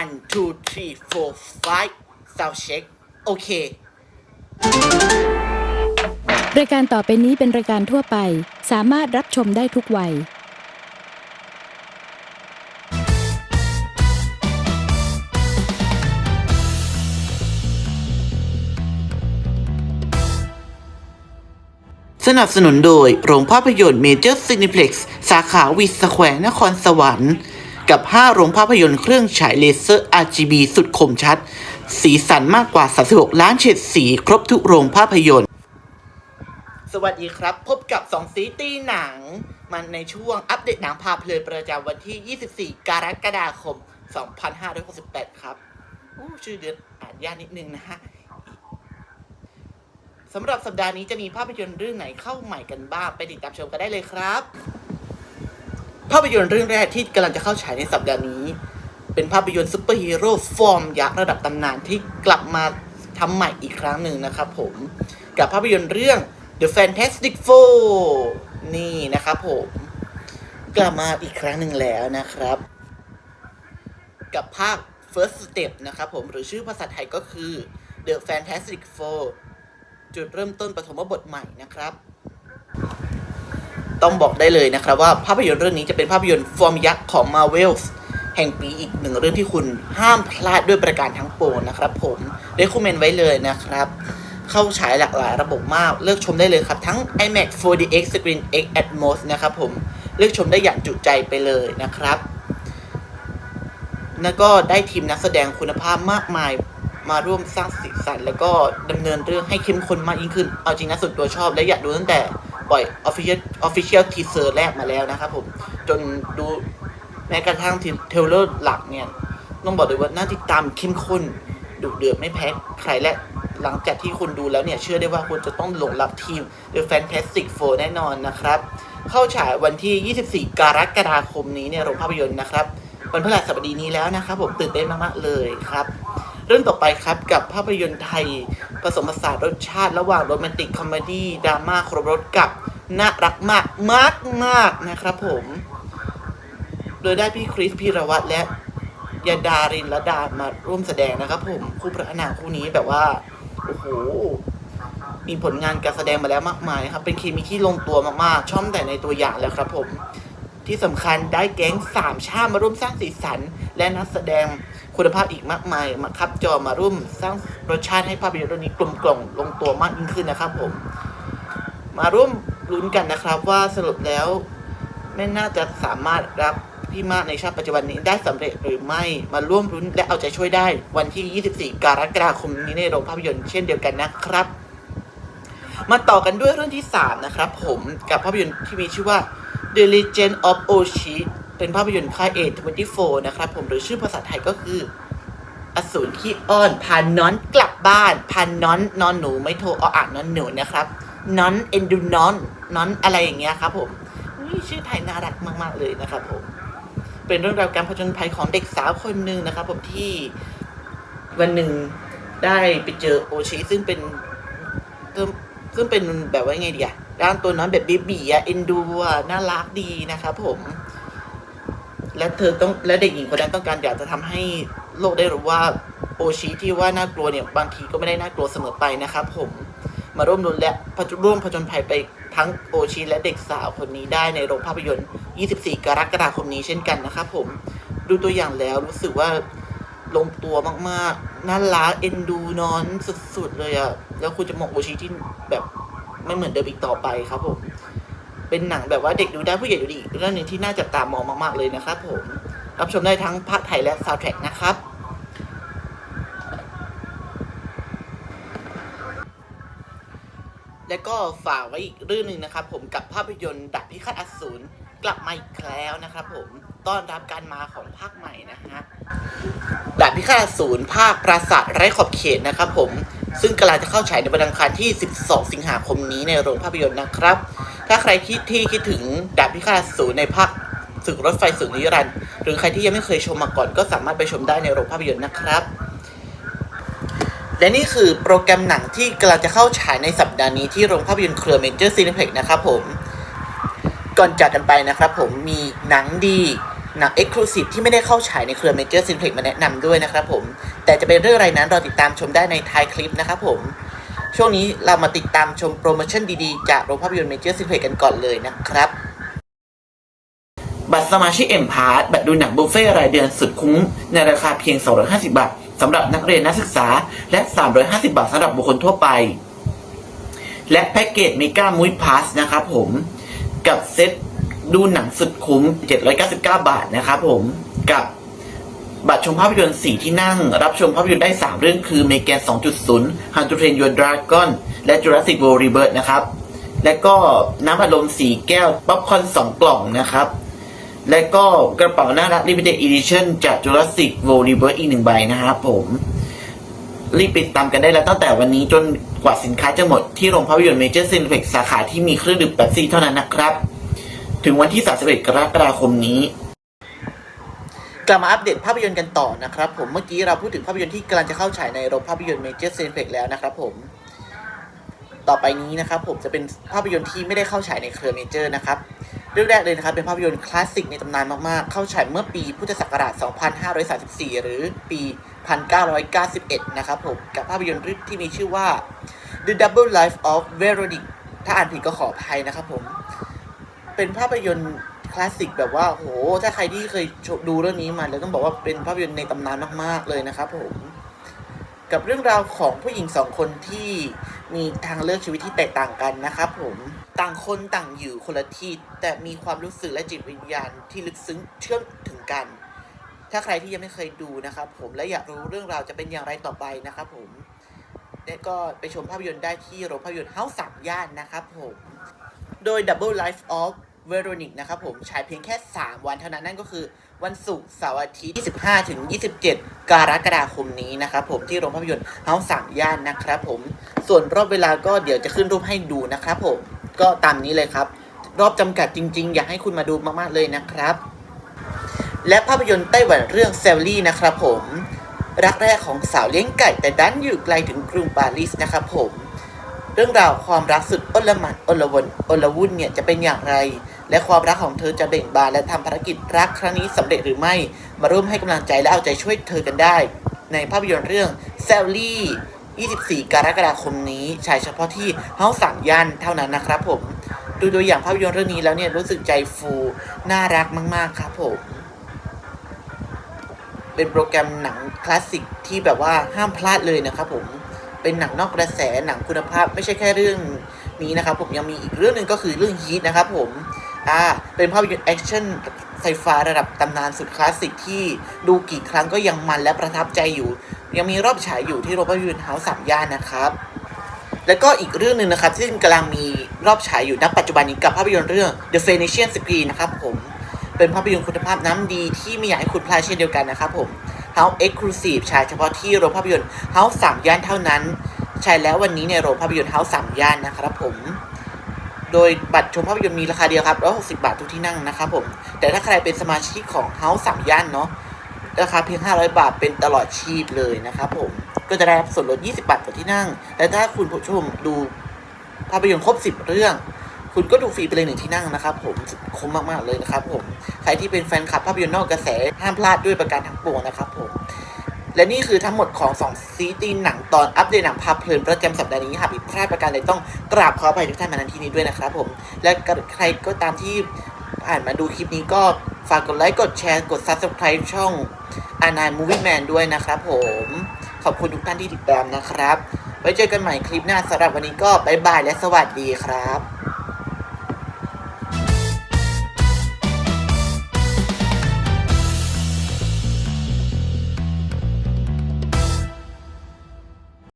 one two three four five sound check โอเค รายการต่อไปนี้เป็นรายการทั่วไป สามารถรับชมได้ทุกวัย สนับสนุนโดย โรงภาพยนตร์เมเจอร์ซินิเพล็กซ์สาขาวิสแควร์นครสวรรค์ กับ 5 โรงภาพยนตร์เครื่องฉายเลเซอร์ RGB สุดคมชัด สีสันมากกว่า 36 ล้านเฉดสีครบทุกโรงภาพยนตร์ สวัสดีครับ พบกับสองซีตีหนัง มันในช่วงอัปเดตหนังพาเพลินประจำวันที่ 24 กรกฎาคม 2568 ครับอู้ชื่อเดือนอ่านยากนิดนึงนะฮะสำหรับสัปดาห์นี้จะมีภาพยนตร์เรื่องไหนเข้าใหม่กันบ้าง ไปติดตามชมกันได้เลยครับ ภาพยนตร์เรื่องแรกที่กำลังจะเข้าฉายในสัปดาห์นี้ เป็นภาพยนตร์ซุปเปอร์ฮีโร่ฟอร์มยักษ์ระดับตำนานที่กลับมาทำใหม่อีกครั้งหนึ่งนะครับผมกับภาพยนตร์เรื่อง The Fantastic Four นี่นะครับผมกลับมาอีกครั้งหนึ่งแล้วนะครับ กับภาค First Step นะครับผมหรือชื่อภาษาไทยก็คือ The Fantastic Four จุดเริ่มต้นปฐมบทใหม่นะครับ ต้องบอกได้เลยนะครับว่าภาพยนตร์เรื่องนี้จะเป็นภาพยนตร์ฟอร์มยักษ์ของ Marvel แห่งปีอีกหนึ่งเรื่องที่คุณห้ามพลาดด้วยประการทั้งปวงนะครับ ผมได้คูเมนไว้เลยนะครับ เข้าฉายหลากหลายระบบมาก เลือกชมได้เลยครับ ทั้ง iMac 4DX Screen X Atmos นะครับผมเลือกชมได้อย่างจุใจไปเลยนะครับ แล้วก็ได้ทีมนักแสดงคุณภาพมากมายมาร่วมสร้างสีสันแล้วก็ดำเนินเรื่องให้เข้มข้นมากยิ่งขึ้น เอาจริงนะส่วนตัวชอบและอยากดูตั้งแต่ ล่อย Official Official Teaser แรกมาแล้วนะครับผม จนดูแม้กระทั่งเทเลอร์หลักเนี่ย ต้องบอกเลยว่าน่าติดตามเข้มข้นดุเดือดไม่แพ้ใครและหลังจากที่คุณดูแล้วเนี่ย เชื่อได้ว่าคุณจะต้องหลงรักทีม The Fantastic Four แน่นอนนะครับ เข้าฉายวันที่ 24 กรกฎาคมนี้ในโรงภาพยนตร์นะครับวันพฤหัสบดีนี้แล้วนะครับ ผมตื่นเต้นมาก ๆ เลยครับ เรื่องต่อไปครับกับภาพยนตร์ไทย ผสมผสานรสชาติระหว่างโรแมนติกคอมเมดี้ดราม่าครบรถกับ น่ารักมากมากมากนะครับผม โดยได้พี่คริสพีรวัตรและยาดารินละดามาร่วมแสดงนะครับผมคู่พระนางคู่นี้แบบว่าโอ้โหมีผลงานการแสดงมาแล้วมากมายครับ เป็นเคมีที่ลงตัวมากๆ ชอบแต่ในตัวอย่างแล้วครับผม ที่สำคัญได้แก๊งสามชาติมาร่วมสร้างสีสัน และนักแสดงคุณภาพอีกมากมายมาคับจอมาร่วมสร้างรสชาติให้ภาพยนตร์เรื่องนี้กลมกล่อมลงตัวมากยิ่งขึ้นนะครับผม มาร่วม ลุ้นกันนะครับว่าสรุปแล้วแม่น่าจะสามารถรับพี่มากในชาติปัจจุบันนี้ได้สำเร็จหรือไม่มาร่วมรุ้นและเอาใจช่วยได้วันที่ 24 กรกฎาคมนี้ในโรงภาพยนตร์เช่นเดียวกันนะครับ มาต่อกันด้วยเรื่องที่ 3 นะครับ ผมกับภาพยนตร์ที่มีชื่อว่า The Legend of Oshi เป็นภาพยนตร์ค่าย A24 นะครับ ผมหรือชื่อภาษาไทยก็คือ อสูรที่อ้อนพาน้อนกลับบ้านพาน้อนนอนหนูไม่โทรออ่านนอนหนูนะครับ น้อนเอ็นดูน้อนน้อนอะไรอย่างเงี้ยครับผมนี่ชื่อไทยน่ารักมาก ๆ เลยนะครับผม เป็นเรื่องราวการผจญภัยของเด็กสาวคนหนึ่งนะครับผมที่วันหนึ่งได้ไปเจอโอชิซึ่งเป็นซึ่งเป็นแบบว่าไงดีอะด้านตัวน้อนแบบเบบีอะเอ็นดูอะน่ารักดีนะครับผม และเธอต้องและเด็กหญิงคนนั้นต้องการอยากจะทำให้โลกได้รู้ว่าโอชิที่ว่าน่ากลัวเนี่ยบางทีก็ไม่ได้น่ากลัวเสมอไปนะครับผม มาร่วมรุนและร่วมผจญภัยไปทั้งโอชิและเด็กสาวคนนี้ได้ในโรงภาพยนตร์ 24 กรกฎาคมนี้เช่นกันนะครับผมดูตัวอย่างแล้วรู้สึกว่าลงตัวมากๆ น่ารักเอ็นดูนอนสุดๆ เลยอะแล้วคุณจะมองโอชิที่แบบไม่เหมือนเดิมอีกต่อไปครับผม เป็นหนังแบบว่าเด็กดูได้ผู้ใหญ่ดูดีเรื่องหนึงที่น่าจับตามองมากๆเลยนะครับผม รับชมได้ทั้งภาคไทยและซาวด์แทร็กนะครับ และก็ฝากไว้อีกเรื่องหนึ่งนะครับ ผมกับภาพยนตร์ดับพิฆาตอสูรกลับมาอีกแล้วนะครับผมต้อนรับการมาของภาคใหม่นะฮะดาบพิฆาตอสูรภาคปราสาทไร้ขอบเขตนะครับผมซึ่งกำลังจะเข้าฉายในวันอังคารที่ 12 สิงหาคมนี้ในโรงภาพยนตร์นะครับ ถ้าใครคิดที่คิดถึงดาบพิฆาตอสูรในภาคศึกรถไฟสูงนิรันดร์หรือใครที่ยังไม่เคยชมมาก่อนก็สามารถไปชมได้ในโรงภาพยนตร์นะครับ และนี่คือโปรแกรมหนังที่กำลังจะเข้าฉายในสัปดาห์นี้ที่โรงภาพยนตร์เครือเมเจอร์ซีนิเพ็กนะครับผม ก่อนจากกันไปนะครับผมมีหนังดีหนัง Exclusive ที่ไม่ได้เข้าฉายในเครือ Major Cineplex มาแนะนำด้วยนะครับผม แต่จะเป็นเรื่องอะไรนั้นรอติดตามชมได้ในท้ายคลิปนะครับผม ช่วงนี้เรามาติดตามชมโปรโมชั่นดีๆ จากโรงภาพยนตร์ Major Cineplex กันก่อนเลยนะครับบัตรสมาชิก M p a s s บัตรดูหนังบุฟเฟ่รายเดือนสุดคุ้มในราคาเพียง 250 บาท สำหรับนักเรียนนักศึกษาและ 350 บาทสำหรับบุคคลทั่วไป และแพ็กเกจ Mega m o v i Pass นะครับผม กับเซ็ตดูหนังสุดคุ้ม 799 บาทนะครับผมกับบัตรชมภาพยนตร์ 4 ที่นั่ง รับชมภาพยนตร์ได้ 3 เรื่องคือ m e g a n 2.0 How to Train Your Dragon และ Jurassic World Rebirth นะครับ และก็น้ำอัดลม 4 แก้ว ป๊อปคอร์น 2 กล่องนะครับ และก็กระเป๋าน่ารัก Limited Edition จาก Jurassic World Rebirth อีกหนึ่งใบนะครับผม รีบติดตามกันได้แล้วตั้งแต่วันนี้จนกว่าสินค้าจะหมดที่โรงภาพยนตร์เมเจอร์ซินเ e กสาขาที่มีเครื่องดื่มแป๊บซี่เท่านั้นนะครับ ถึงวันที่ 31 กรกฎาคมนี้กลับมาอัปเดตภาพยนตร์กันต่อนะครับผมเมื่อกี้เราพูดถึงภาพยนตร์ที่กำลังจะเข้าฉายในโรงภาพยนตร์เมเจอร์ซินเ e กแล้วนะครับผมต่อไปนี้นะครับผมจะเป็นภาพยนตร์ที่ไม่ได้เข้าฉายในเครือเมเจอร์นะครับ เรื่องแรกเลยนะครับเป็นภาพยนตร์คลาสสิกในตำนานมากๆ เข้าฉายเมื่อปีพุทธศักราช 2534 หรือปี 1991 นะครับผม กับภาพยนตร์ที่มีชื่อว่า The Double Life of Veronique ถ้าอ่านผิดก็ขออภัยนะครับผม เป็นภาพยนตร์คลาสสิกแบบว่าโห ถ้าใครที่เคยดูเรื่องนี้มาแล้วต้องบอกว่าเป็นภาพยนตร์ในตำนานมาก ๆ เลยนะครับผม กับเรื่องราวของผู้หญิงสองคนที่มีทางเลือกชีวิตที่แตกต่างกันนะครับผม ต่างคนต่างอยู่คนละที่แต่มีความรู้สึกและจิตวิญญาณที่ลึกซึ้งเชื่อมถึงกัน ถ้าใครที่ยังไม่เคยดูนะครับ ผมและอยากรู้เรื่องราวจะเป็นอย่างไรต่อไปนะครับผมและก็ไปชมภาพยนตร์ได้ที่โรงภาพยนตร์เฮาส์สามย่านนะครับผม โดย Double Life of Veronique นะครับผมฉายเพียงแค่ 3 วันเท่านั้นนั่นก็คือ วันศุกร์เสาร์อาทิตย์ 25 ถึง 27 กรกฎาคมนี้นะครับผมที่โรงภาพยนตร์เฮาส์สามย่านนะครับผมส่วนรอบเวลาก็เดี๋ยวจะขึ้นรูปให้ดูนะครับผม ก็ตามนี้เลยครับ รอบจำกัดจริง ๆ อยากให้คุณมาดูมากๆเลยนะครับ และภาพยนตร์ไต้หวันเรื่องเซลลี่นะครับผม รักแรกของสาวเลี้ยงไก่ แต่ดันอยู่ไกลถึงกรุงปารีสนะครับผม เรื่องราวความรักสุดอลหมัดอลวนอลวุ่นเนี่ยจะเป็นอย่างไร และความรักของเธอจะเบ่งบานและทำภารกิจรักครั้งนี้สำเร็จหรือไม่ มาร่วมให้กำลังใจและเอาใจช่วยเธอกันได้ ในภาพยนตร์เรื่องเซลลี่ 24 กรกฎาคมนี้ฉายเฉพาะที่เฮาสามย่านเท่านั้นนะครับผม ดูตัวอย่างภาพยนตร์เรื่องนี้แล้วเนี่ยรู้สึกใจฟูน่ารักมาก ๆ ครับผม เป็นโปรแกรมหนังคลาสสิกที่แบบว่าห้ามพลาดเลยนะครับผม เป็นหนังนอกกระแสหนังคุณภาพไม่ใช่แค่เรื่องนี้นะครับผมยังมีอีกเรื่องหนึ่งก็คือเรื่องฮีทนะครับผม อ่าเป็นภาพยนตร์แอคชั่นไซไฟระดับตำนานสุดคลาสสิกที่ดูกี่ครั้งก็ยังมันและประทับใจอยู่ ยังมีรอบฉายอยู่ที่โรงภาพยนตร์เฮาส์สามย่านนะครับ แล้วก็อีกเรื่องหนึ่งนะครับที่กำลังมีรอบฉายอยู่ณปัจจุบันนี้กับภาพยนตร์เรื่อง The Phoenician Screen นะครับผมเป็นภาพยนตร์คุณภาพน้ำดีที่ไม่อยากให้คุณพลาดเช่นเดียวกันนะครับผม House Exclusive ฉายเฉพาะที่โรงภาพยนตร์ House สามย่านเท่านั้นฉายแล้ววันนี้ในโรงภาพยนตร์ House สามย่านนะครับผม โดยบัตรชมภาพยนตร์มีราคาเดียวครับ 160 บาททุกที่นั่งนะครับผม แต่ถ้าใครเป็นสมาชิกของ House สามย่านเนาะ ราคาเพียง 500 บาทเป็นตลอดชีพเลยนะครับผม ก็จะได้รับส่วนลด 20 บาทต่อที่นั่ง แต่ถ้าคุณผู้ชมดูภาพยนตร์ครบ 10 เรื่องคุณก็ดูฟรีไปเลยหนึ่งที่นั่งนะครับผมคุ้มมาก ๆ เลยนะครับผม ใครที่เป็นแฟนคลับภาพยนตร์นอกกระแสห้ามพลาดด้วยประการทั้งปวงนะครับผม และนี่คือทั้งหมดของ2ซีตีนหนังตอนอัปเดตหนังภาพเพลินประจำสัปดาห์นี้หากผิดพลาดประการใดต้องกราบขออภัยทุกท่านมาณที่นี้ด้วยนะครับผมและใครก็ตามที่ผ่านมาดูคลิปนี้ก็ฝากกดไลค์กดแชร์กด subscribe ช่องอานายมูวี่แมนด้วยนะครับผมขอบคุณทุกท่านที่ติดตามนะครับ ไว้เจอกันใหม่คลิปหน้าสำหรับวันนี้ก็บายบายและสวัสดีครับ